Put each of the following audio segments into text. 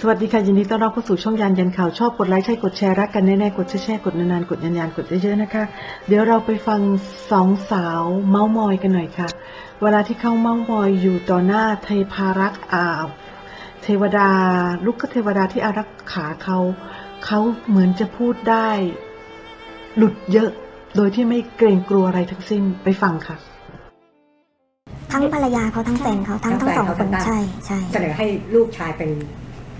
สวัสดีค่ะ ยินดีต้อนรับเข้าสู่ช่องยานยันข่าวชอบกดไลค์ใช่กดแชร์รักกันแน่ๆกดแชร์ๆกดนานๆกดยันยันๆกดเยอะๆนะคะ เดี๋ยวเราไปฟังสองสาวเมาส์มอยกันหน่อยค่ะ เวลาที่เขาเมาส์มอยอยู่ต่อหน้าเทพารักษ์อาเทวดาลูกเทวดาที่อารักขาเขาเขาเหมือนจะพูดได้ หลุดเยอะโดยที่ไม่เกรงกลัวอะไรทั้งสิ้นไปฟังค่ะ ทั้งภรรยาเขาทั้งแฟนเขาทั้งทั้ทั้งงสองแฟนเขาคนทั้งใช่ใช่เสนอให้ลูกชายเป็น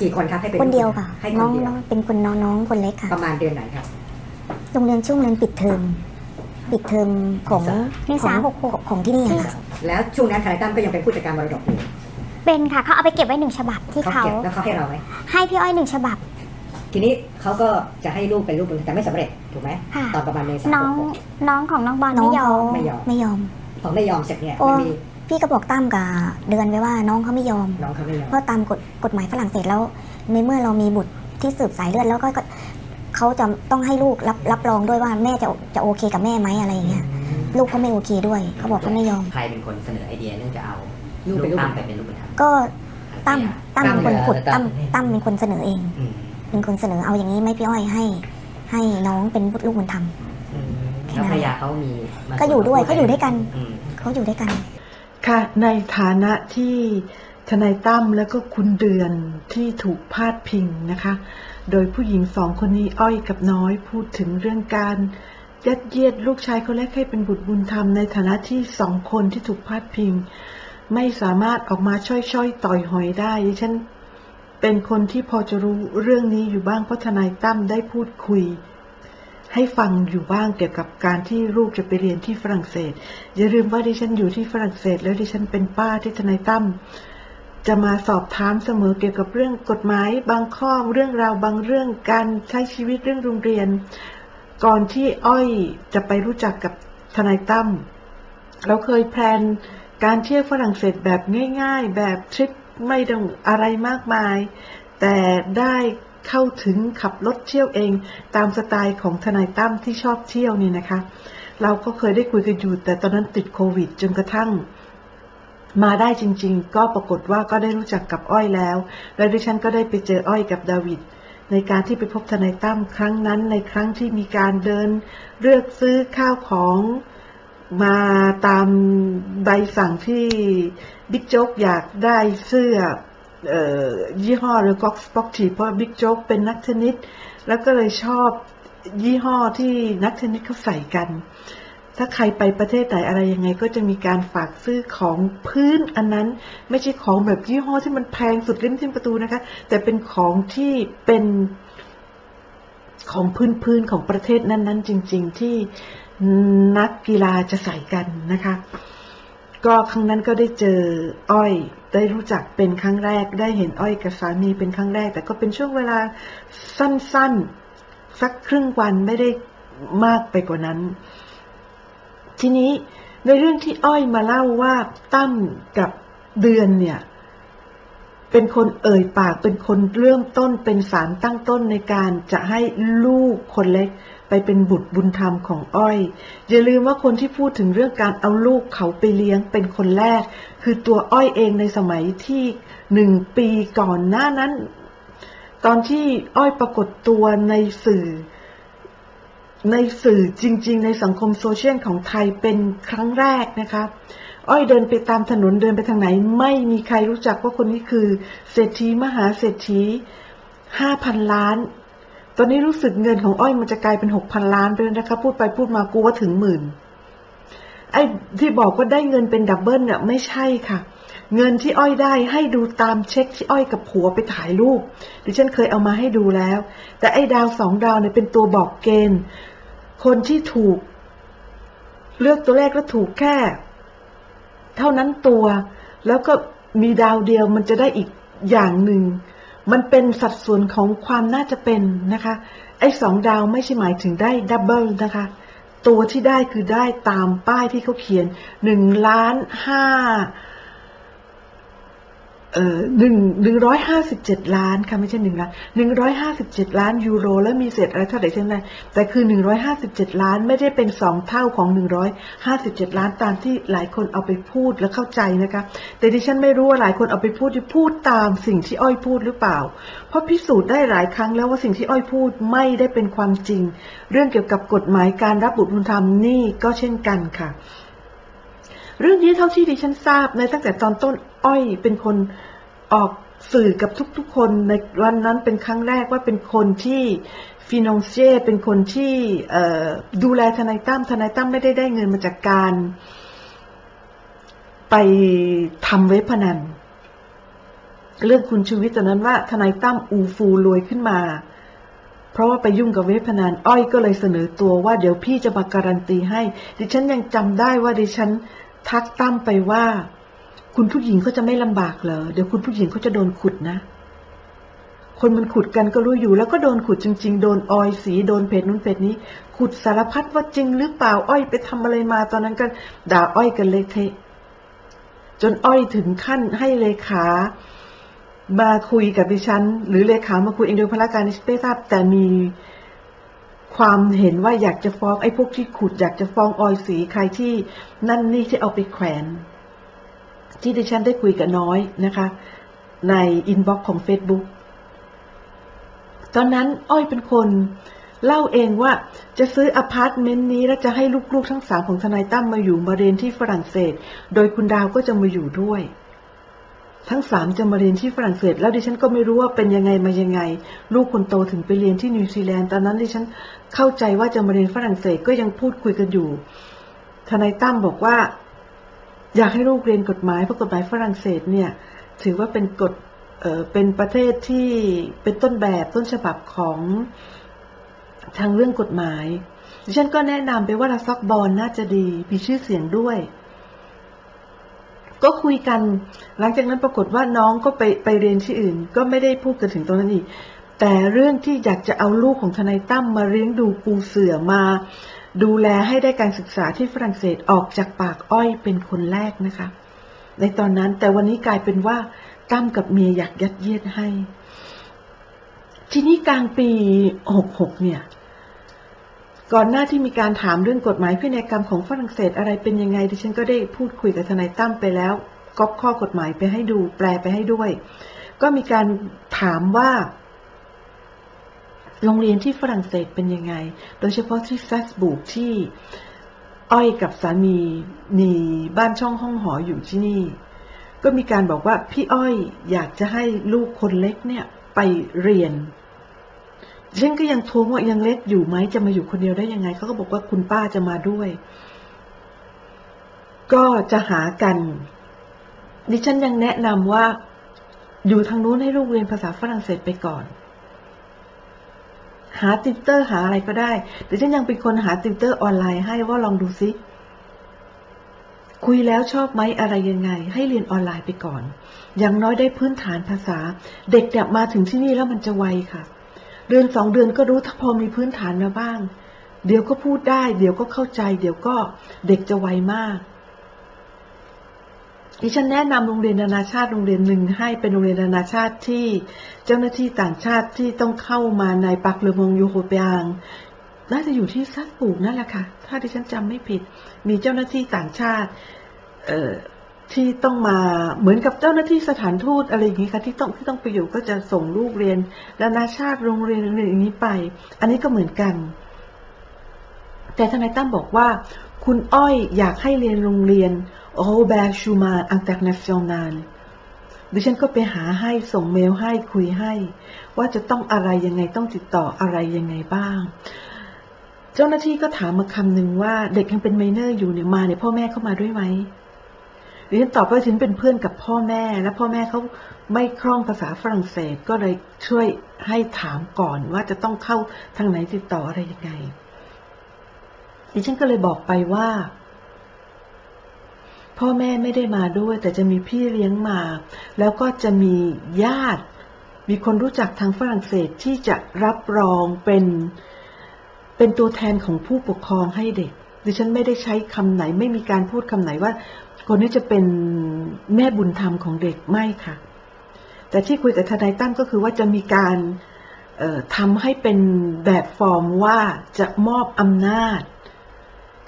กี่คนครับให้เป็นคนเดียวค่ะให้คน้อนงเดียวน้องเป็นคนน้องน้องคนเล็กค่ะประมาณเดือนไหนครับ โรงเรียนช่วงเรียนปิดเทอมปิดเทอมของเมษาของหกหกของที่นี่อะค่ะ แล้วช่วงนั้นทนายตั้มก็ยังเป็นผู้จัดการมรดกอยู่เป็นค่ะเขาเอาไปเก็บไว้หนึ่งฉบับที่เขาเขาเก็บแล้วเขาให้เราไหมให้พี่อ้อยหนึ่งฉบับ ทีนี้เขาก็จะให้ลูกเป็นลูกบุญแต่ไม่สำเร็จถูกไหมค่ะ ตอนประมาณเมษาน้องน้องของน้องบอลน้องไม่ยอเขามไม่ยอม ไม่ยอม พอไม่ยอมเสร็จเนี่ยโอ้ มันมี พี่ก็บอกตั้มกับเดือนไว้ว่าน้องเขาไม่ยอม น้องเขาไม่ยอมเพราะตามกฎกฎหมายฝรั่งเศสแล้ว ในเมื่อเรามีบุตรที่สืบสายเลือดแล้วก็ก็เขาจะต้องให้ลูกรับรับรองด้วยว่าแม่จะจะโอเคกับแม่ไหมอะไรอย่างเงี้ยลูกเขาไม่โอเคด้วย เขาบอกเขาไม่ยอม ใครเป็นคนเสนอไอเดียเรื่องจะเอาลูลูกกเป็นลูก ตั้มไปเป็นลูกบุญธรรมก็ตั้มตั้มเป็นคนขุดตั้ตั้มมตั้มเป็นคนเสนอเอง อืมเป็นคนเสนอเอาอย่างนี้ไหม่พี่อ้อยให้ ให้น้องเป็นลูกบุญธรรมอืมแค่แล้วนั้นภรรยาเขามีมาก็อยู่ด้วยส่เขาอยู่ด้วยกัน อืมเขาอยู่ด้วยกัน ค่ะในฐานะที่ทนายตั้มแล้วก็คุณเดือนที่ถูกพาดพิงนะคะ โดยผู้หญิงสองคนนี้อ้อยกับน้อยพูดถึงเรื่องการยัดเยียดลูกชายคนแรกให้เป็นบุตรบุญธรรมในฐานะที่สองคนที่ถูกพาดพิง ไม่สามารถออกมาช่อยๆ ต่อยหอยได้ดิฉันเป็นคนที่พอจะรู้เรื่องนี้อยู่บ้างเพราะทนายตั้มได้พูดคุย ให้ฟังอยู่บ้างเกี่ยวกับการที่ลูกจะไปเรียนที่ฝรั่งเศส อย่าลืมว่าดิฉันอยู่ที่ฝรั่งเศส แล้วดิฉันเป็นป้าที่ทนายตั้มจะมาสอบถามเสมอเกี่ยวกับเรื่องกฎหมาย บางข้อเรื่องราวบางเรื่องการใช้ชีวิตเรื่องโรงเรียน ก่อนที่อ้อยจะไปรู้จักกับทนายตั้มเราเคยแพลนการเที่ยวฝรั่งเศสแบบง่าย ๆ แบบทริปไม่ต้องอะไรมากมาย แต่ได้ เข้าถึงขับรถเที่ยวเอง ตามสไตล์ของทนายตั้มที่ชอบเที่ยวนี่นะคะ เราก็เคยได้คุยกันอยู่แต่ตอนนั้นติดโควิด จนกระทั่งมาได้จริงๆ ก็ปรากฏว่าก็ได้รู้จักกับอ้อยแล้ว และดิฉันก็ได้ไปเจออ้อยกับดาวิดในการที่ไปพบทนายตั้มครั้งนั้นในครั้งที่มีการเดิน เลือกซื้อข้าวของมาตามใบสั่งที่บิ๊กโจ๊กอยากได้เสื้อเอ่อ ยี่ห้อหรือก็สป็อกทีเพราะบิ๊กโจ๊กเป็นนักเทนนิสแล้วก็เลยชอบยี่ห้อที่นักเทนนิสเขาใส่กัน ถ้าใครไปประเทศไหนอะไรยังไง ก็จะมีการฝากซื้อของพื้นอันนั้น ไม่ใช่ของแบบยี่ห้อที่มันแพงสุดริมทิมประตูนะคะ แต่เป็นของที่เป็นของพื้นพื้นๆของประเทศนั้น ๆ จริง ๆ ที่นักกีฬาจะใส่กันนะคะ ก็ครั้งนั้นก็ได้เจออ้อย ได้รู้จักเป็นครั้งแรก ได้เห็นอ้อยกับสามีเป็นครั้งแรก แต่ก็เป็นช่วงเวลาสั้นๆ สักครึ่งวันไม่ได้มากไปกว่านั้น ทีนี้ในเรื่องที่อ้อยมาเล่าว่าตั้มกับเดือนเนี่ย เป็นคนเอ่ยปากเป็นคนเริ่มต้นเป็นสารตั้งต้นในการจะให้ลูกคนเล็กไปเป็นบุตรบุญธรรมของอ้อย อย่าลืมว่าคนที่พูดถึงเรื่องการเอาลูกเขาไปเลี้ยงเป็นคนแรก คือตัวอ้อยเองในสมัยที่หนึ่งปีก่อนหน้านั้น ตอนที่อ้อยปรากฏตัวในสื่อ ในสื่อจริง ๆ ในสังคมโซเชียลของไทยเป็นครั้งแรกนะคะ อ้อยเดินไปตามถนนเดินไปทางไหน ไม่มีใครรู้จักว่าคนนี้คือเศรษฐีมหาเศรษฐีห้าพันล้าน ตอนนี้รู้สึกเงินของอ้อยมันจะกลายเป็นหกพันล้านไปแล้วนะคะ พูดไปพูดมากูว่าถึงหมื่น ไอ้ที่บอกว่าได้เงินเป็นดับเบิลเนี่ยไม่ใช่ค่ะเงินที่อ้อยได้ให้ดูตามเช็คที่อ้อยกับผัวไปถ่ายรูป ดิฉันเคยเอามาให้ดูแล้ว แต่ไอ้ดาวสองดาวเนี่ยเป็นตัวบอกเกณฑ์ คนที่ถูก เลือกตัวแรกแล้วถูกแค่ เท่านั้นตัว แล้วก็มีดาวเดียวมันจะได้อีกอย่างหนึ่ง มันเป็นสัดส่วนของความน่าจะเป็นนะคะ ไอ้สองดาวไม่ใช่หมายถึงได้ดับเบิลนะคะ ตัวที่ได้คือได้ตามป้ายที่เขาเขียนหนึ่งล้านห้า หนึ่งหนึ่งร้อยห้าสิบเจ็ดล้านค่ะไม่ใช่หนึ่งล้านหนึ่งร้อยห้าสิบเจ็ดล้านยูโร แล้วมีเศษอะไรเท่าไหร่ใช่นไหมแต่คือหนึ่งร้อยห้าสิบเจ็ดล้านไม่ได้เป็นสองเท่าของหนึ่งร้อยห้าสิบเจ็ดล้านตามที่หลายคนเอาไปพูดและเข้าใจนะคะ แต่ดิฉันไม่รู้ว่าหลายคนเอาไปพูดที่พูดตามสิ่งที่อ้อยพูดหรือเปล่า เพราะพิสูจน์ได้หลายครั้งแล้วว่าสิ่งที่อ้อยพูดไม่ได้เป็นความจริง เรื่องเกี่ยวกับกฎหมายการรับบุตรบุญธรรมนี่ก็เช่นกันค่ะ เรื่องนี้เท่าที่ดิฉันทราบในตั้งแต่ตอนต้นอ้อยเป็นคน ออกสื่อกับทุกๆคนในวันนั้นเป็นครั้งแรกว่าเป็นคนที่ฟินองเซียเป็นคนที่ดูแลทนายตั้มทนายตั้มไม่ได้ได้เงินมาจากการ ไปทำเว็บพนัน เรื่องคุณชูวิทย์ตอนนั้นว่าทนายตั้มอูฟูรวยขึ้นมา เพราะว่าไปยุ่งกับเว็บพนัน อ้อยก็เลยเสนอตัวว่าเดี๋ยวพี่จะมาการันตีให้ ดิฉันยังจำได้ว่าดิฉันทักตั้มไปว่า คุณผู้หญิงเขาจะไม่ลำบากเหรอ เดี๋ยวคุณผู้หญิงเขาจะโดนขุดนะ คนมันขุดกันก็รู้อยู่ แล้วก็โดนขุดจริง ๆ โดนออยสี โดนเพจนู้นเพจนี้ ขุดสารพัดว่าจริงหรือเปล่า อ้อยไปทำอะไรมา ตอนนั้นกันด่าอ้อยกันเละเทะจนอ้อยถึงขั้นให้เลขามาคุยกับดิฉัน หรือเลขามาคุยเองโดยพละการดิฉันไม่ทราบแต่มีความเห็นว่าอยากจะฟ้องไอ้พวกที่ขุดอยากจะฟ้องออยสีใครที่นั่นนี่ที่เอาไปแขวน ที่ดิฉันได้คุยกับน้อยนะคะ ในอินบ็อกซ์ของ Facebook ตอนนั้นอ้อยเป็นคนเล่าเองว่าจะซื้ออพาร์ตเมนต์นี้แล้วจะให้ลูกๆทั้งสามของทนายตั้มมาอยู่มาเรียนที่ฝรั่งเศส โดยคุณดาวก็จะมาอยู่ด้วย ทั้งสามจะมาเรียนที่ฝรั่งเศส แล้วดิฉันก็ไม่รู้ว่าเป็นยังไงมายังไง ลูกคนโตถึงไปเรียนที่นิวซีแลนด์ตอนนั้นดิฉันเข้าใจว่าจะมาเรียนฝรั่งเศสก็ยังพูดคุยกันอยู่ ทนายตั้มบอกว่า อยากให้ลูกเรียนกฎหมายเพราะกฎหมายฝรั่งเศสเนี่ยถือว่าเป็นกฎเเป็นประเทศที่เป็นต้นแบบต้นฉบับของทางเรื่องกฎหมายดิฉันก็แนะนำไปว่าลาซักบอลน่าจะดีมีชื่อเสียงด้วย ก็คุยกัน หลังจากนั้นปรากฏว่าน้องก็ไปไปเรียนที่อื่น ก็ไม่ได้พูดกันถึงตรงนั้นอีก แต่เรื่องที่อยากจะเอาลูกของทนายตั้มมาเลี้ยงดูปูเสือมา ดูแลให้ได้การศึกษาที่ฝรั่งเศสออกจากปากอ้อยเป็นคนแรกนะคะ ในตอนนั้นแต่วันนี้กลายเป็นว่าตั้มกับเมียอยากยัดเยียดให้ ทีนี้กลางปีหกหกเนี่ย ก่อนหน้าที่มีการถามเรื่องกฎหมายพินัยกรรมของฝรั่งเศสอะไรเป็นยังไงดิฉันก็ได้พูดคุยกับทนายตั้มไปแล้วก๊อปข้อกฎหมายไปให้ดูแปลไปให้ด้วย ก็มีการถามว่า โรงเรียนที่ฝรั่งเศสเป็นยังไง โดยเฉพาะที่ซัสบูกที่อ้อยกับสามีมีบ้านช่องห้องหออยู่ที่นี่ ก็มีการบอกว่าพี่อ้อยอยากจะให้ลูกคนเล็กเนี่ยไปเรียนฉันก็ยังทวงว่ายังเล็กอยู่ไหมจะมาอยู่คนเดียวได้ยังไงเขาก็บอกว่าคุณป้าจะมาด้วย ก็จะหากัน ดิฉันยังแนะนำว่า อยู่ทางนู้นให้ลูกเรียนภาษาฝรั่งเศสไปก่อน หาติวเตอร์หาอะไรก็ได้แต่ฉันยังเป็นคนหาติวเตอร์ออนไลน์ให้ว่าลองดูซิคุยแล้วชอบไหมอะไรยังไง ให้เรียนออนไลน์ไปก่อน อย่างน้อยได้พื้นฐานภาษา เด็กเนี่ยมาถึงที่นี่แล้วมันจะไวค่ะ เดือนสองเดือนก็รู้ถ้าพอมีพื้นฐานมาบ้าง เดี๋ยวก็พูดได้ เดี๋ยวก็เข้าใจ เดี๋ยวก็เด็กจะไวมาก ดิฉันแนะนำโรงเรียนนานาชาติโรงเรียนหนึ่งให้เป็นโรงเรียนนานาชาติที่เจ้าหน้าที่ต่างชาติที่ต้องเข้ามาในปักเลมงยูโฮเปียงน่าจะอยู่ที่ซัสปูกนั่นแหละค่ะ ถ้าดิฉันจำไม่ผิด มีเจ้าหน้าที่ต่างชาติเออที่ต้องมาเหมือนกับเจ้าหน้าที่สถานทูตอะไรอย่างนี้ค่ะที่ต้องที่ต้องไปอยู่ก็จะส่งลูกเรียนนานาชาติโรงเรียนอย่างนี้ไป อันนี้ก็เหมือนกัน แต่ทนายตั้มบอกว่า คุณอ้อยอยากให้เรียนโรงเรียนโอเบร์ชูมาอังเตอร์เนชั่นแนลดิฉันก็ไปหาให้ส่งเมลให้คุยให้ ว่าจะต้องอะไรยังไงต้องติดต่ออะไรยังไงบ้าง เจ้าหน้าที่ก็ถามมาคำหนึ่งว่าเด็กยังเป็นไมเนอร์อยู่เนี่ยมาเนี่ยพ่อแม่เข้ามาด้วยไหมดิฉันตอบว่าฉันเป็นเพื่อนกับพ่อแม่ และพ่อแม่เขาไม่คล่องภาษาฝรั่งเศสก็เลยช่วยให้ถามก่อนว่าจะต้องเข้าทางไหนติดต่ออะไรยังไง ดิฉันก็เลยบอกไปว่า พ่อแม่ไม่ได้มาด้วย แต่จะมีพี่เลี้ยงมา แล้วก็จะมีญาติ มีคนรู้จักทางฝรั่งเศสที่จะรับรองเป็นเป็นตัวแทนของผู้ปกครองให้เด็ก ดิฉันไม่ได้ใช้คำไหน ไม่มีการพูดคำไหนว่า คนนี้จะเป็นแม่บุญธรรมของเด็กไม่ค่ะ แต่ที่คุยกับทนายตั้มก็คือว่าจะมีการทำให้เป็นแบบฟอร์มว่าจะมอบอำนาจ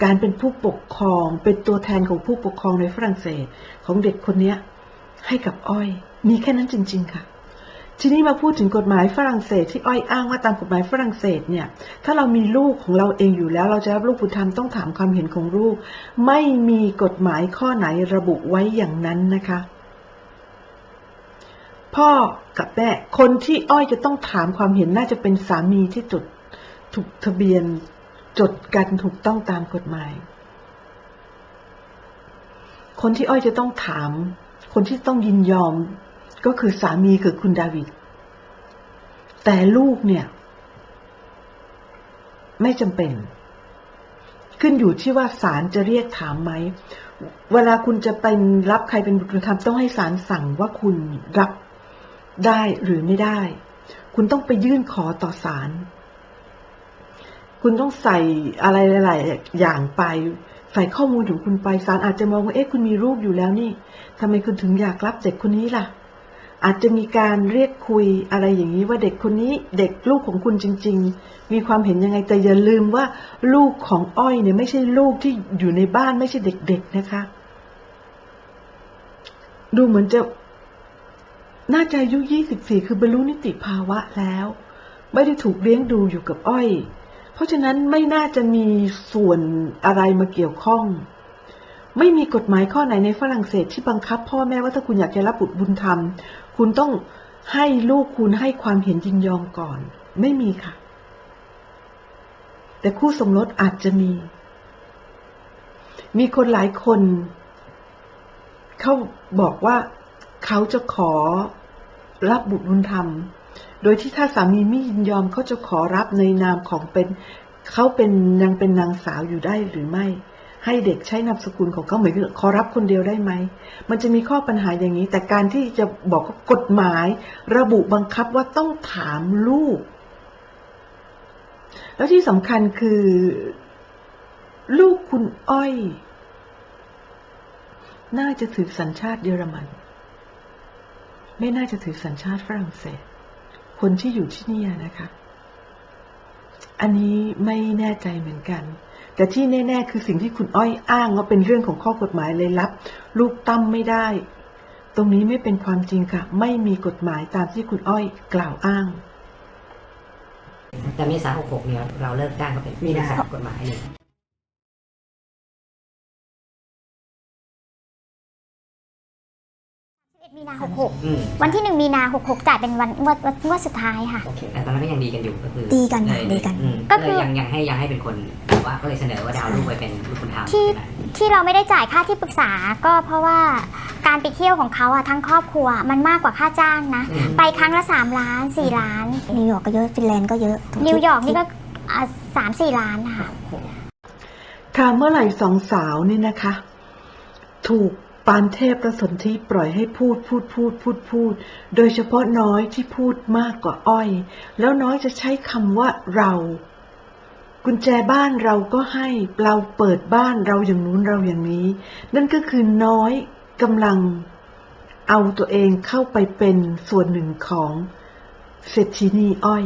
การเป็นผู้ปกครองเป็นตัวแทนของผู้ปกครองในฝรั่งเศสของเด็กคนเนี้ให้กับอ้อย มีแค่นั้นจริง ๆ ค่ะ ทีนี้มาพูดถึงกฎหมายฝรั่งเศสที่อ้อยอ้างว่าตามกฎหมายฝรั่งเศสเนี่ย ถ้าเรามีลูกของเราเองอยู่แล้ว เราจะรับลูกบุตรธรรมต้องถามความเห็นของลูก ไม่มีกฎหมายข้อไหนระบุไว้อย่างนั้นนะคะ พ่อกับแม่คนที่อ้อยจะต้องถามความเห็นน่าจะเป็นสามีที่จดถูกทะเบียน จดกันถูกต้องตามกฎหมาย คนที่อ้อยจะต้องถาม คนที่ต้องยินยอม ก็คือสามีคือคุณดาวิด แต่ลูกเนี่ย ไม่จำเป็น ขึ้นอยู่ที่ว่าศาลจะเรียกถามไหม เวลาคุณจะเป็นรับใครเป็นบุตรธรรมต้องให้ศาลสั่งว่าคุณรับได้หรือไม่ได้ คุณต้องไปยื่นขอต่อศาล คุณต้องใส่อะไรหลาย ๆ อย่างไป ใส่ข้อมูลของคุณไปศาลอาจจะมองว่าเอ๊ะคุณมีรูปอยู่แล้วนี่ทำไมคุณถึงอยากรับเด็กคนนี้ล่ะ อาจจะมีการเรียกคุยอะไรอย่างนี้ว่าเด็กคนนี้เด็กลูกของคุณจริง ๆ มีความเห็นยังไงแต่อย่าลืมว่า ลูกของอ้อยเนี่ยไม่ใช่ลูกที่อยู่ในบ้านไม่ใช่เด็ก ๆ นะคะ ดูเหมือนจะน่าจะอายุ 24 คือบรรลุนิติภาวะแล้ว ไม่ได้ถูกเลี้ยงดูอยู่กับอ้อย ราะฉะนั้นไม่น่าจะมีส่วนอะไรมาเกี่ยวข้อง ไม่มีกฎหมายข้อไหนในฝรั่งเศสที่บังคับ พ่อแม่ว่าถ้าคุณอยากจะรับบุตรบุญธรรม คุณต้องให้ลูกคุณให้ความเห็นยินยอมก่อน ไม่มีค่ะ แต่คู่สมรสอาจจะมี มีคนหลายคน เขาบอกว่าเขาจะขอรับบุตรบุญธรรม โดยที่ถ้าสามีไม่ยินยอมเขาจะขอรับในนามของเป็นเขาเป็นยังเป็นนางสาวอยู่ได้หรือไม่ ให้เด็กใช้นามสกุลของเขาเหมือนขอรับคนเดียวได้ไหม มันจะมีข้อปัญหาอย่างนี้ แต่การที่จะบอกว่ากฎหมาย ระบุบังคับว่าต้องถามลูก แล้วที่สำคัญคือ ลูกคุณอ้อย น่าจะถือสัญชาติเยอรมัน ไม่น่าจะถือสัญชาติฝรั่งเศส คนที่อยู่ที่นี่นะคะ อันนี้ไม่แน่ใจเหมือนกัน แต่ที่แน่ ๆ คือสิ่งที่คุณอ้อยอ้างว่าเป็นเรื่องของข้อกฎหมายเลยรับ ลูกตั้มไม่ได้ ตรงนี้ไม่เป็นความจริงค่ะ ไม่มีกฎหมายตามที่คุณอ้อยกล่าวอ้าง แต่เมษาหกหกเนี่ยเราเลิกจ้างก็เป็นมีนาสากฎหมายเลย มีนา อืม66 วันที่ 1 มีนา 66 จ่ายเป็นวันงวดวันงวดสุดท้ายค่ะ โอเคแต่ตอนนั้นก็ยังดีกันอยู่ก็คือดีกันค่ะเลยดีกัน อืมก็คือเลยยังยังให้ยังให้เป็นคนแต่ว่าก็เลยเสนอว่าจะเอาลูกไปเป็นลูกบุญธรรมที่ ใช่ไหมที่เราไม่ได้จ่ายค่าที่ปรึกษาก็เพราะว่าการไปเที่ยวของเขาอะทั้งครอบครัวมันมากกว่าค่าจ้างนะ อืมไปครั้งละ 3 ล้าน 4 ล้าน นิวยอร์กก็เยอะ ฟินแลนด์ก็เยอะทุนิวยอร์กที่นี่ก็สามสี่ล้านค่ะค่ะเมื่อไหร่สองสาวนี่นะคะ ถูก ปานเทพประสนธิปล่อยให้พูดพูดพูดพูดพูด โดยเฉพาะน้อยที่พูดมากกว่าอ้อย แล้วน้อยจะใช้คำว่าเรา กุญแจบ้านเราก็ให้เราเปิดบ้านเราอย่างนู้นเราอย่างนี้ นั่นก็คือน้อยกำลัง เอาตัวเองเข้าไปเป็นส่วนหนึ่งของเศรษฐินีอ้อย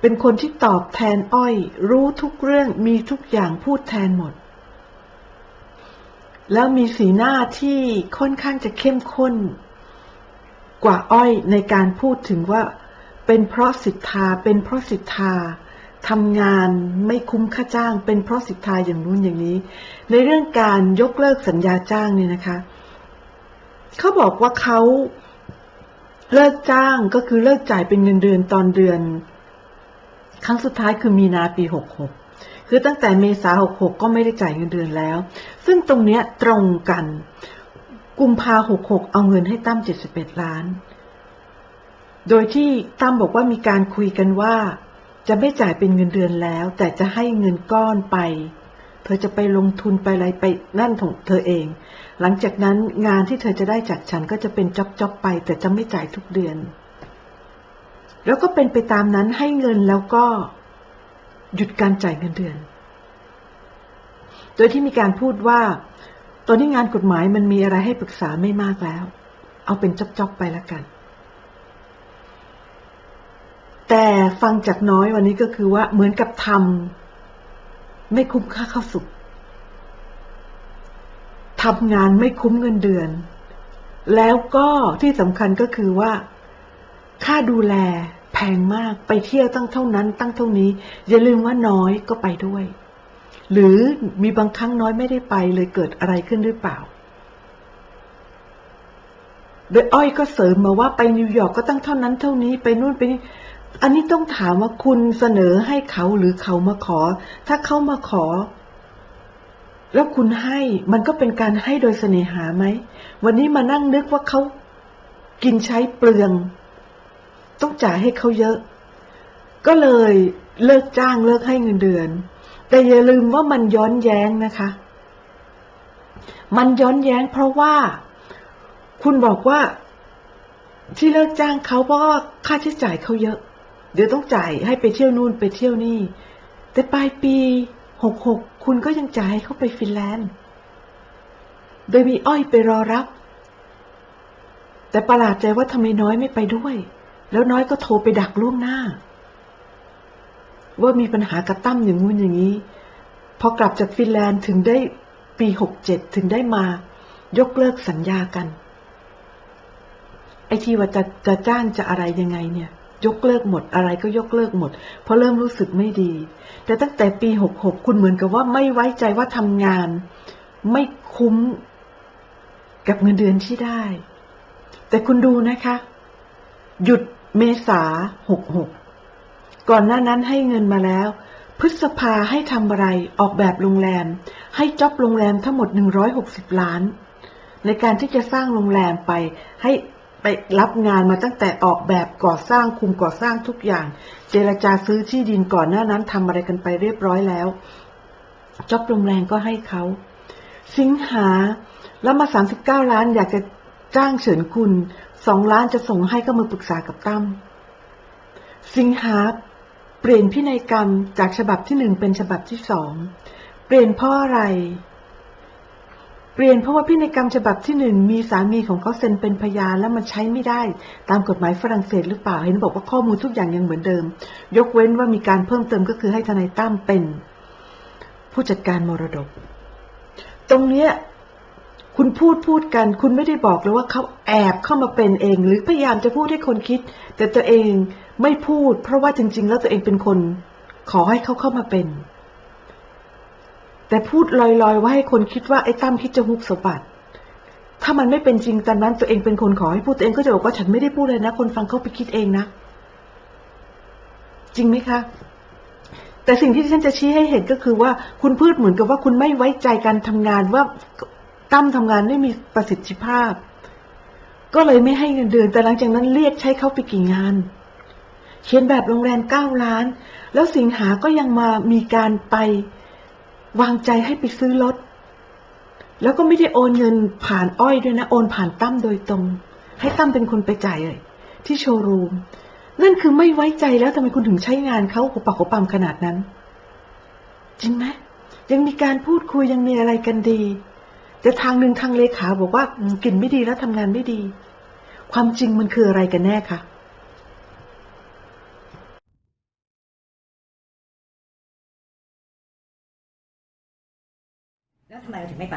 เป็นคนที่ตอบแทนอ้อย รู้ทุกเรื่องมีทุกอย่างพูดแทนหมด แล้วมีสีหน้าที่ค่อนข้างจะเข้มข้น กว่าอ้อยในการพูดถึงว่า เป็นเพราะสิทธาเป็นเพราะสิทธาทำงานไม่คุ้มค่าจ้าง เป็นเพราะสิทธาอย่างนู้นอย่างนี้ ในเรื่องการยกเลิกสัญญาจ้างเนี่ยนะคะ เขาบอกว่าเขาเลิกจ้างก็คือเลิกจ่ายเป็นเงินเดือนตอนเดือน ครั้งสุดท้ายคือมีนาปี66 คือตั้งแต่เมษา66 ก็ไม่ได้จ่ายเงินเดือนแล้ว ซึ่งตรงเนี้ยตรงกัน กุมภา66 เอาเงินให้ตั้ม 71 ล้าน โดยที่ตั้มบอกว่ามีการคุยกันว่า จะไม่จ่ายเป็นเงินเดือนแล้ว แต่จะให้เงินก้อนไป เธอจะไปลงทุนไปอะไรไปนั่นของเธอเอง หลังจากนั้นงานที่เธอจะได้จากฉันก็จะเป็นจ็อบๆไป แต่จะไม่จ่ายทุกเดือน แล้วก็เป็นไปตามนั้นให้เงินแล้วก็ หยุดการจ่ายเงินเดือน โดยที่มีการพูดว่า ตอนนี้งานกฎหมายมันมีอะไรให้ปรึกษาไม่มากแล้ว เอาเป็นจอบๆไปแล้วกัน แต่ฟังจากน้อยวันนี้ก็คือว่าเหมือนกับทำไม่คุ้มค่าข้าวสุกทำงานไม่คุ้มเงินเดือน แล้วก็ที่สำคัญก็คือว่า ค่าดูแล แพงมากไปเที่ยวตั้งเท่านั้น ตั้งเท่านี้ อย่าลืมว่าน้อยก็ไปด้วย หรือมีบางครั้งน้อยไม่ได้ไปเลยเกิดอะไรขึ้นหรือเปล่าโดยอ้อยก็เสริมมาว่าไปนิวยอร์กก็ตั้งเท่านั้นเท่านี้ไปนู่นไปนี่อันนี้ต้องถามว่าคุณเสนอให้เขาหรือเขามาขอ ถ้าเขามาขอ แล้วคุณให้มันก็เป็นการให้โดยเสน่หาไหม วันนี้มานั่งนึกว่าเขากินใช้เปลือง ต้องจ่ายให้เขาเยอะ ก็เลยเลิกจ้างเลิกให้เงินเดือน แต่อย่าลืมว่ามันย้อนแย้งนะคะ มันย้อนแย้งเพราะว่า คุณบอกว่าที่เลิกจ้างเขาเพราะว่าค่าใช้จ่ายเขาเยอะ เดี๋ยวต้องจ่ายให้ไปเที่ยวนู่นไปเที่ยวนี่ แต่ปลายปีหกหกคุณก็ยังจ่ายให้เขาไปฟินแลนด์ โดยมีอ้อยไปรอรับ แต่ประหลาดใจว่าทำไมน้อยไม่ไปด้วย แล้วน้อยก็โทรไปดักล่วงหน้า ว่ามีปัญหากับตั้มอย่างงู้นอย่างนี้ พอกลับจากฟินแลนด์ถึงได้ปีหกเจ็ดถึงได้มา ยกเลิกสัญญากัน ไอที่ว่าจะจะจ้างจะอะไรยังไงเนี่ย ยกเลิกหมดอะไรก็ยกเลิกหมด เพราะเริ่มรู้สึกไม่ดี แต่ตั้งแต่ปีหกหกคุณเหมือนกับว่าไม่ไว้ใจว่าทำงาน ไม่คุ้มกับเงินเดือนที่ได้ แต่คุณดูนะคะ หยุดเมษาหกหกก่อนหน้านั้นให้เงินมาแล้ว พฤษภาให้ทำอะไรออกแบบโรงแรม ให้จ็อบโรงแรมทั้งหมด 160 ล้าน ในการที่จะสร้างโรงแรมไปให้ไปรับงานมาตั้งแต่ออกแบบก่อสร้างคุมก่อสร้างทุกอย่าง เจรจาซื้อที่ดินก่อนหน้านั้นทำอะไรกันไปเรียบร้อยแล้วจ็อบโรงแรมก็ให้เขา สิงหาแล้วมา 39 ล้านอยากจะจ้างเฉินคุณ สองล้านจะส่งให้ก็มาปรึกษากับตั้มสิงหาเปลี่ยนพินัยกรรมจากฉบับที่หนึ่งเป็นฉบับที่สองเปลี่ยนเพราะอะไร เปลี่ยนเพราะว่าพินัยกรรมฉบับที่หนึ่งมีสามีของเขาเซ็นเป็นพยานแล้วมันใช้ไม่ได้ ตามกฎหมายฝรั่งเศสหรือเปล่าเห็นบอกว่าข้อมูลทุกอย่างยังเหมือนเดิม ยกเว้นว่ามีการเพิ่มเติมก็คือให้ทนายตั้มเป็น ผู้จัดการมรดก ตรงเนี้ย คุณพูดพูดกัน คุณไม่ได้บอกเลยว่าเขาแอบเข้ามาเป็นเอง หรือพยายามจะพูดให้คนคิด แต่ตัวเองไม่พูด เพราะว่าจริง ๆ แล้วตัวเองเป็นคน ขอให้เขาเข้ามาเป็น แต่พูดลอยๆว่าให้คนคิดว่าไอ้ตั้มคิดจะฮุกสมบัติถ้ามันไม่เป็นจริงตอนนั้นตัวเองเป็นคนขอให้พูดตัวเองก็จะบอกว่าฉันไม่ได้พูดเลยนะ คนฟังเขาไปคิดเองนะ จริงไหมคะแต่สิ่งที่ฉันจะชี้ให้เห็นก็คือว่าคุณพูดเหมือนกับว่าคุณไม่ไว้ใจการทำงานว่า ตั้มทำงานไม่มีประสิทธิภาพ ก็เลยไม่ให้เงินเดือนแต่หลังจากนั้นเรียกใช้เขาไปกี่งาน เขียนแบบโรงแรมเก้าล้าน แล้วสิงหาก็ยังมามีการไปวางใจให้ไปซื้อรถแล้วก็ไม่ได้โอนเงินผ่านอ้อยด้วยนะ โอนผ่านตั้มโดยตรง ให้ตั้มเป็นคนไปจ่ายเลยที่โชว์รูม นั่นคือไม่ไว้ใจแล้วทำไมคุณถึงใช้งานเขาหัวปากหัวปามขนาดนั้น จริงไหมยังมีการพูดคุยยังมีอะไรกันดี แต่ทางหนึ่งทางเลขาบอกว่าอืมกลิ่นไม่ดีแล้วทำงานไม่ดี ความจริงมันคืออะไรกันแน่คะแล้วทำไมเราถึงไม่ไป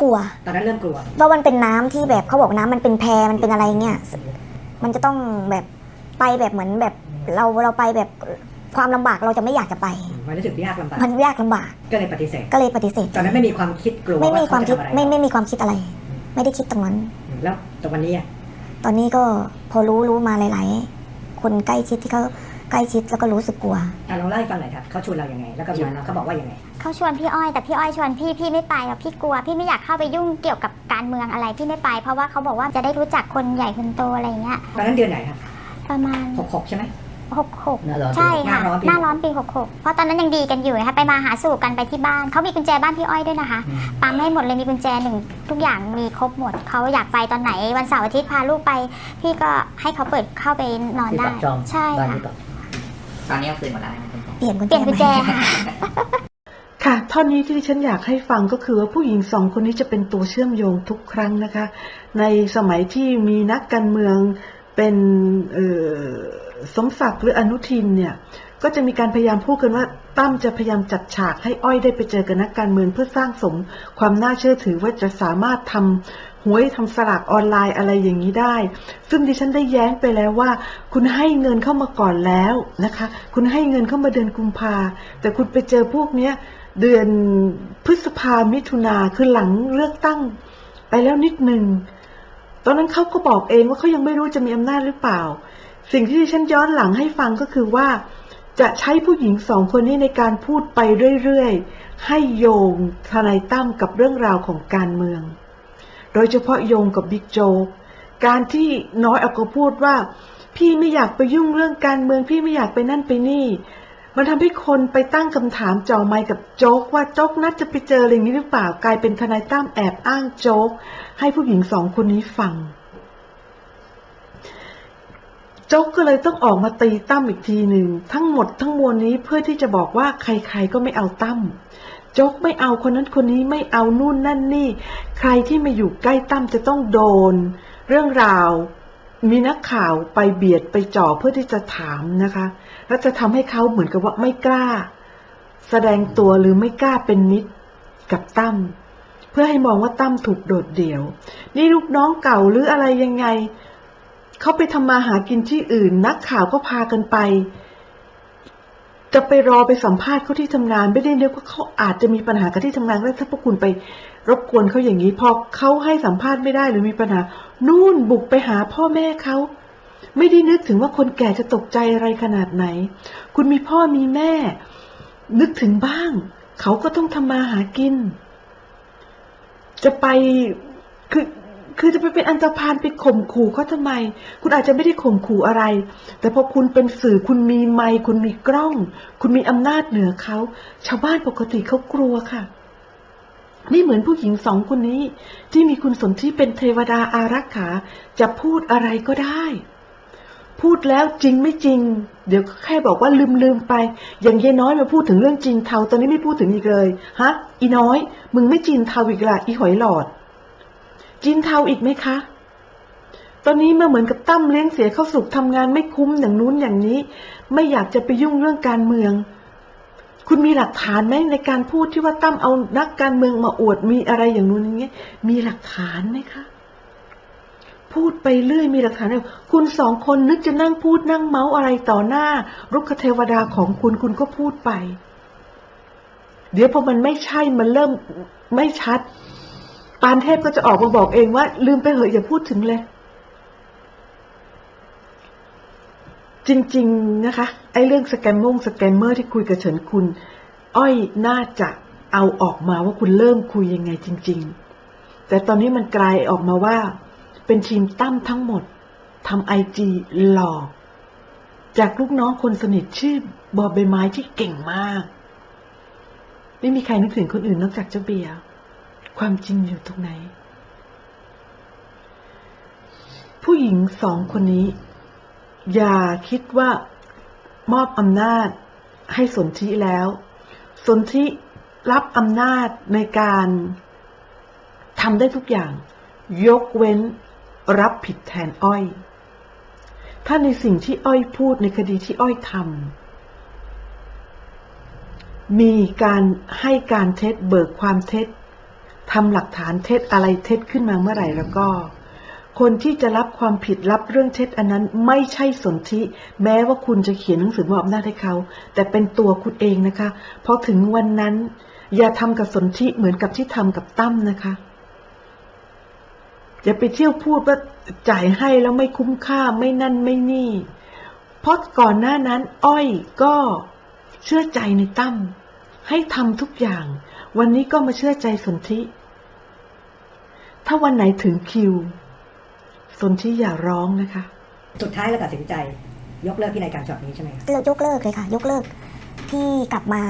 กลัว ตอนนั้นเริ่มกลัว เพราะมันเป็นน้ำที่แบบเขาบอกน้ำมันเป็นแพมันเป็นอะไรเงี้ย มันจะต้องแบบไปแบบเหมือนแบบเราเราไปแบบ ความลำบากเราจะไม่อยากจะไป มันรู้สึกยากลำบากมันยากลำบากก็เลยปฏิเสธ ก็เลยปฏิเสธ ตอนนั้นไม่มีความคิดกลัวไม่มีว่าความคิดเขจะทำอะไรไม่ไม่มีความคิดอะไร ไม่ได้คิดตรงนั้น แล้วตอนวันนี้อะตอนนี้ก็พอรู้รู้มาหลาย ๆ คนใกล้ชิดที่เขาใกล้ชิดแล้วก็รู้สึกกลัว อะลองเล่าให้ฟังหน่อยครับเขาชวนเรายังไง แล้วก็ชวนเราเขาบอกว่ายังไง เขาชวนพี่อ้อยแต่พี่อ้อยชวนพี่พี่ไม่ไปหรอกพี่กลัว พี่ไม่อยากเข้าไปยุ่งเกี่ยวกับการเมืองอะไรพี่ไม่ไปเพราะว่าเขาบอกว่าจะได้รู้จักคนใหญ่คนโตอะไรอย่างเงี้ยตอนนั้นเดือนไหนครับประมาณ หกหกใช่ไหม หกหกหน้าร้อนใช่ค่ะ หน้าร้อนปีหน้าร้อนปีหกหกเพราะตอนนั้นยังดีกันอยู่นะคะไปมาหาสู่กันไปที่บ้านเขามีกุญแจบ้านพี่อ้อยด้วยนะคะ อืม ปั๊มให้หมดเลยมีกุญแจหนึ่งทุกอย่างมีครบหมดเขาอยากไปตอนไหนวันเสาร์อาทิตย์พาลูกไป พี่ก็ให้เขาเปิดเข้าไปนอนที่ได้ ปักจองใช่บ้านค่ะที่ปัก ตอนนี้เอาคืนหมดแล้วนะคุณแม่เปลี่ยนกุญเปลี่ยนกุญแจใหม่ค่ะ ค่ะท่อนนี้ที่ดิฉันอยากให้ฟังก็คือว่าผู้หญิงสองคนนี้จะเป็นตัวเชื่อมโยงทุกครั้งนะคะ ในสมัยที่มีนักการเมืองเป็นเอ่อ สมศักดิ์หรืออนุทินเนี่ยก็จะมีการพยายามพูดกันว่าตั้มจะพยายามจัดฉากให้อ้อยได้ไปเจอกับนักการเมืองเพื่อสร้างสมความน่าเชื่อถือว่าจะสามารถทำหวยทำสลากออนไลน์อะไรอย่างนี้ได้ ซึ่งดิฉันได้แย้งไปแล้วว่า คุณให้เงินเข้ามาก่อนแล้วนะคะ คุณให้เงินเข้ามาเดือนกุมภาแต่คุณไปเจอพวกเนี้ยเดือนพฤษภามิถุนาคือหลังเลือกตั้งไปแล้วนิดหนึ่งตอนนั้นเขาก็บอกเองว่าเขายังไม่รู้จะมีอำนาจหรือเปล่า สิ่งที่ฉันย้อนหลังให้ฟังก็คือว่า จะใช้ผู้หญิงสองคนนี้ในการพูดไปเรื่อยๆ ให้โยงทนายตั้มกับเรื่องราวของการเมือง โดยเฉพาะโยงกับบิ๊กโจ๊กการที่น้อยเอาก็พูดว่า พี่ไม่อยากไปยุ่งเรื่องการเมือง พี่ไม่อยากไปนั่นไปนี่ มันทำให้คนไปตั้งคำถามจ่อไมค์กับโจ๊กว่าโจ๊กนัดจะไปเจออะไรอย่างนี้หรือเปล่ากลายเป็นทนายตั้มแอบอ้างโจ๊กให้ผู้หญิงสองคนนี้ฟัง โจ๊กก็เลยต้องออกมาตีตั้มอีกทีหนึ่งทั้งหมดทั้งมวลนี้เพื่อที่จะบอกว่าใครๆก็ไม่เอาตั้มโจ๊กไม่เอาคนนั้นคนนี้ไม่เอานู่นนั่นนี่ ใครที่มาอยู่ใกล้ตั้มจะต้องโดน เรื่องราว มีนักข่าวไปเบียดไปจ่อเพื่อที่จะถามนะคะ แล้วจะทำให้เขาเหมือนกับว่าไม่กล้า แสดงตัวหรือไม่กล้าเป็นมิตรกับตั้มเพื่อให้มองว่าตั้มถูกโดดเดี่ยว นี่ลูกน้องเก่าหรืออะไรยังไง เขาไปทำมาหากินที่อื่น นักข่าวก็พากันไป จะไปรอไปสัมภาษณ์เขาที่ทำงาน ไม่ได้นึกว่าเขาอาจจะมีปัญหากับที่ทำงานแล้วถ้าพวกคุณไป รบกวนเขาอย่างนี้พอเขาให้สัมภาษณ์ไม่ได้หรือมีปัญหา นู่นบุกไปหาพ่อแม่เขาไม่ได้นึกถึงว่าคนแก่จะตกใจอะไรขนาดไหน คุณมีพ่อมีแม่ นึกถึงบ้าง เขาก็ต้องทำมาหากิน จะไปคือ คือจะไปเป็นอันตรพานไปข่มขู่เขาทำไม คุณอาจจะไม่ได้ข่มขู่อะไร แต่พอคุณเป็นสื่อคุณมีไมค์คุณมีกล้อง คุณมีอำนาจเหนือเขาชาวบ้านปกติเขากลัวค่ะนี่เหมือนผู้หญิงสองคนนี้ ที่มีคุณสนที่เป็นเทวดาอารักขา จะพูดอะไรก็ได้ พูดแล้วจริงไม่จริง เดี๋ยวแค่บอกว่าลืมลืมไป อย่างเยายน้อยมาพูดถึงเรื่องจีนเทาตอนนี้ไม่พูดถึงอีกเลย ฮะ อีน้อย มึงไม่จีนเทาอีกละอีหอยหลอด จีนเทาอีกไหมคะ ตอนนี้มาเหมือนกับตั้มเลี้ยงเสียเข้าสุกทำงานไม่คุ้มอย่างนู้นอย่างนี้ ไม่อยากจะไปยุ่งเรื่องการเมือง คุณมีหลักฐานไหมในการพูดที่ว่าตั้มเอานักการเมืองมาอวดมีอะไรอย่างนู้นอย่างนี้มีหลักฐานไหมคะพูดไปเรื่อยมีหลักฐานไหมคุณสองคนนึกจะนั่งพูดนั่งเมาส์อะไรต่อหน้ารุกขเทวดาของคุณคุณก็พูดไป เดี๋ยวพอมันไม่ใช่มันเริ่มไม่ชัด ปานเทพก็จะออกมาบอกเองว่า ลืมไปเหอะอย่าพูดถึงเลย จริง ๆ นะคะ ไอ้เรื่องสแกมมงสแกมเมอร์ที่คุยกับเฉินคุณ อ้อยน่าจะเอาออกมาว่าคุณเริ่มคุยยังไงจริง ๆ แต่ตอนนี้มันกลายออกมาว่า เป็นทีมตั้มทั้งหมดทำไอจีหลอก จากลูกน้องคนสนิทชื่อบอบใบไม้ที่เก่งมาก ไม่มีใครนึกถึงคนอื่นนอกจากเจ้าเบียร์ ความจริงอยู่ตรงไหน ผู้หญิงสองคนนี้ อย่าคิดว่ามอบอำนาจให้สนธิแล้ว สนธิรับอำนาจในการทำได้ทุกอย่าง ยกเว้นรับผิดแทนอ้อย ถ้าในสิ่งที่อ้อยพูดในคดีที่อ้อยทำมีการให้การเท็จเบิกความเท็จ ทำหลักฐานเท็จอะไรเท็จขึ้นมาเมื่อไหร่แล้วก็ คนที่จะรับความผิดรับเรื่องเท็จอันนั้นไม่ใช่สนธิแม้ว่าคุณจะเขียนหนังสือมอบอำนาจให้เขา แต่เป็นตัวคุณเองนะคะเพราะถึงวันนั้น อย่าทำกับสนธิเหมือนกับที่ทำกับตั้มนะคะอย่าไปเที่ยวพูดว่าจ่ายให้แล้วไม่คุ้มค่าไม่นั่นไม่นี่ เพราะก่อนหน้านั้น อ้อยก็เชื่อใจในตั้มให้ทำทุกอย่าง วันนี้ก็มาเชื่อใจสนธิ ถ้าวันไหนถึงคิวสนธิอย่าร้องนะคะ สุดท้ายเราตัดสินใจ ยกเลิกพินัยการฉบับนี้ใช่ไหมครับเรายกเลิกเลยค่ะ ยกเลิกที่กลับมา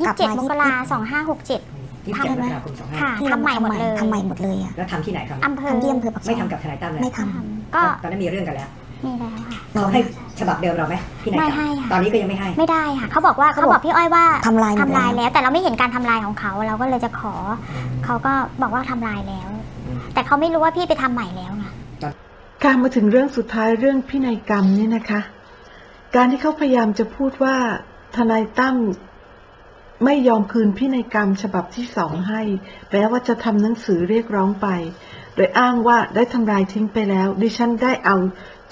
ยี่กสิลับเจ็ดมยี่กสิบราสองห้าหกเจ็ดยี่สิบเจ็ดมกราคมสองห้าค่ะที่ทำใหม่หมดเลย ทำใหม่หมดเลยอะแล้วทำที่ไหนครับอำเภอทำที่อำเภอปักซไม่อยทำกับทนายตั้มเลยไม่ทก็ตอนนั้นมีเรื่องกันแล้วมีแล้วค่ะ เขาให้ฉบับเดิมเราไหมพี่นายไม่กรรให้ค่ะ ตอนนี้ก็ยังไม่ให้ ไม่ได้ค่ะ เขาบอกว่าเขาเขาบอกบอกพี่อ้อยว่าทำลายหมดทำลายแล้วแล้ว แต่เราไม่เห็นการทำลายของเขา เราก็เลยจะขอ เขาก็บอกว่าทำลายแล้ว แต่เขาไม่รู้ว่าพี่ไปทำใหม่แล้วไงการมาถึงเรื่องสุดท้ายเรื่องพินัยกรรมนี่นะคะ การที่เขาพยายามจะพูดว่าทนายตั้มไม่ยอมคืนพินัยกรรมฉบับที่สองให้แม้ว่าจะทำหนังสือเรียกร้องไป โดยอ้างว่าได้ทำลายทิ้งไปแล้ว ดิฉันได้เอา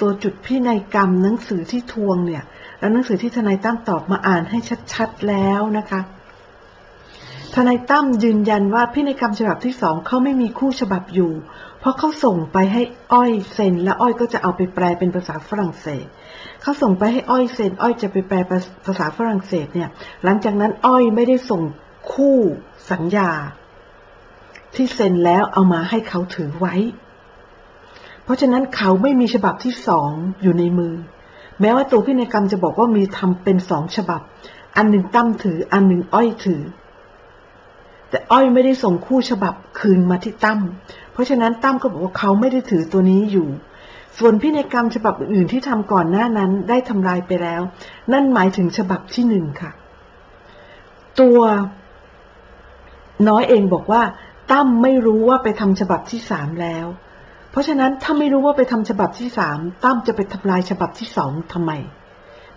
ตัวจุดพินัยกรรมหนังสือที่ทวงเนี่ย แล้วหนังสือที่ทนายตั้มตอบมาอ่านให้ชัดๆแล้วนะคะ ทนายตั้มยืนยันว่าพินัยกรรมฉบับที่สองเขาไม่มีคู่ฉบับอยู่ เพราะเขาส่งไปให้อ้อยเซ็น และอ้อยก็จะเอาไปแปลเป็นภาษาฝรั่งเศสเขาส่งไปให้อ้อยเซ็น อ้อยจะไปแปลภาษาฝรั่งเศสเนี่ย หลังจากนั้นอ้อยไม่ได้ส่งคู่สัญญา ที่เซ็นแล้วเอามาให้เขาถือไว้ เพราะฉะนั้นเขาไม่มีฉบับที่สองอยู่ในมือ แม้ว่าตัวพินัยกรรมจะบอกว่ามีทำเป็นสองฉบับ อันหนึ่งตั้มถือ อันหนึ่งอ้อยถือ แต่อ้อยไม่ได้ส่งคู่ฉบับคืนมาที่ตั้ม เพราะฉะนั้นตั้มก็บอกว่าเขาไม่ได้ถือตัวนี้อยู่ ส่วนพินัยกรรมฉบับอื่นที่ทำก่อนหน้านั้นได้ทำลายไปแล้ว นั่นหมายถึงฉบับที่หนึ่งค่ะ ตัวน้อยเองบอกว่าตั้มไม่รู้ว่าไปทำฉบับที่สามแล้ว เพราะฉะนั้นถ้าไม่รู้ว่าไปทำฉบับที่สามตั้มจะไปทำลายฉบับที่สองทำไม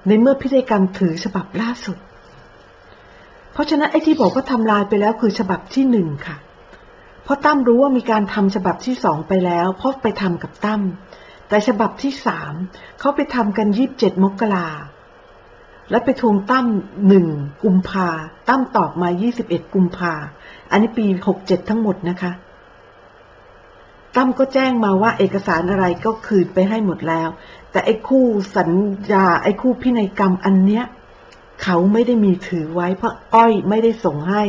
ในเมื่อพินัยกรรมถือฉบับล่าสุด เพราะฉะนั้นไอ้ที่บอกว่าทำลายไปแล้วคือฉบับที่หนึ่งค่ะ เพราะตั้มรู้ว่ามีการทำฉบับที่สองไปแล้ว เพราะไปทำกับตั้มแต่ฉบับที่สามเขาไปทำกันยี่บเจ็ดมกราและไปทวงตั้มหนึ่งกุมภาตั้มตอบมายี่สิบเอ็ดกุมภาอันนี้ปีหกเจ็ดทั้งหมดนะคะตั้มก็แจ้งมาว่าเอกสารอะไรก็คืนไปให้หมดแล้ว แต่ไอ้คู่สัญญาไอ้คู่พินัยกรรมอันเนี้ย เขาไม่ได้มีถือไว้เพราะอ้อยไม่ได้ส่งให้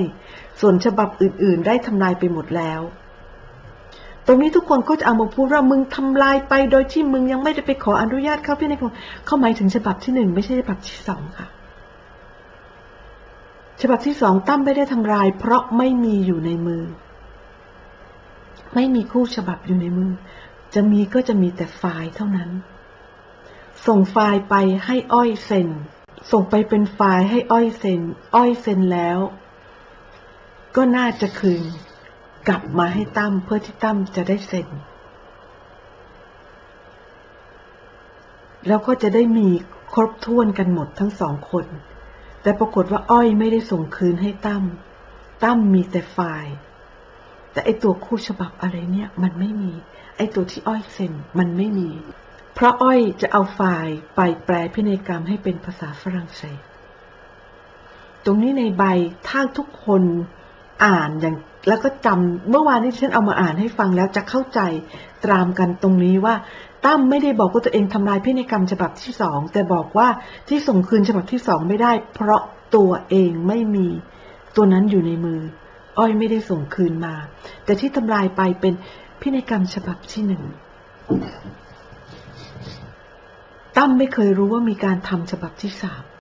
ส่วนฉบับอื่นๆ ได้ทำลายไปหมดแล้ว ตรงนี้ทุกคนก็จะเอามาพูดว่ามึงทำลายไปโดยที่มึงยังไม่ได้ไปขออนุญาตเขาพี่ในของเขาหมายถึงฉบับที่หนึ่งไม่ใช่ฉบับที่สองค่ะ ฉบับที่สองตั้มไม่ได้ทำลาย เพราะไม่มีอยู่ในมือ ไม่มีคู่ฉบับอยู่ในมือ จะมีก็จะมีแต่ไฟล์เท่านั้น ส่งไฟล์ไปให้อ้อยเซ็น ส่งไปเป็นไฟล์ให้อ้อยเซ็น อ้อยเซ็นแล้ว ก็น่าจะคืน กลับมาให้ตั้มเพื่อที่ตั้มจะได้เซ็น แล้วก็จะได้มีครบถ้วนกันหมดทั้งสองคน แต่ปรากฏว่าอ้อยไม่ได้ส่งคืนให้ตั้ม ตั้มมีแต่ไฟล์ แต่ไอตัวคู่ฉบับอะไรเนี่ย มันไม่มี ไอตัวที่อ้อยเซ็นมันไม่มี พระอ้อยจะเอาไฟล์ไปแปลพินัยกรรมให้เป็นภาษาฝรั่งเศส ตรงนี้ในใบถ้าทุกคนอ่านอย่างแล้วก็จำเมื่อวานนี้ฉันเอามาอ่านให้ฟังแล้วจะเข้าใจตรามกันตรงนี้ว่าตั้มไม่ได้บอกว่าตัวเองทำลายพินัยกรรมฉบับที่สองแต่บอกว่าที่ส่งคืนฉบับที่สองไม่ได้ เพราะตัวเองไม่มีตัวนั้นอยู่ในมือ อ้อยไม่ได้ส่งคืนมา แต่ที่ทำลายไปเป็นพินัยกรรมฉบับที่หนึ่ง ตั้มไม่เคยรู้ว่ามีการทำฉบับที่สาม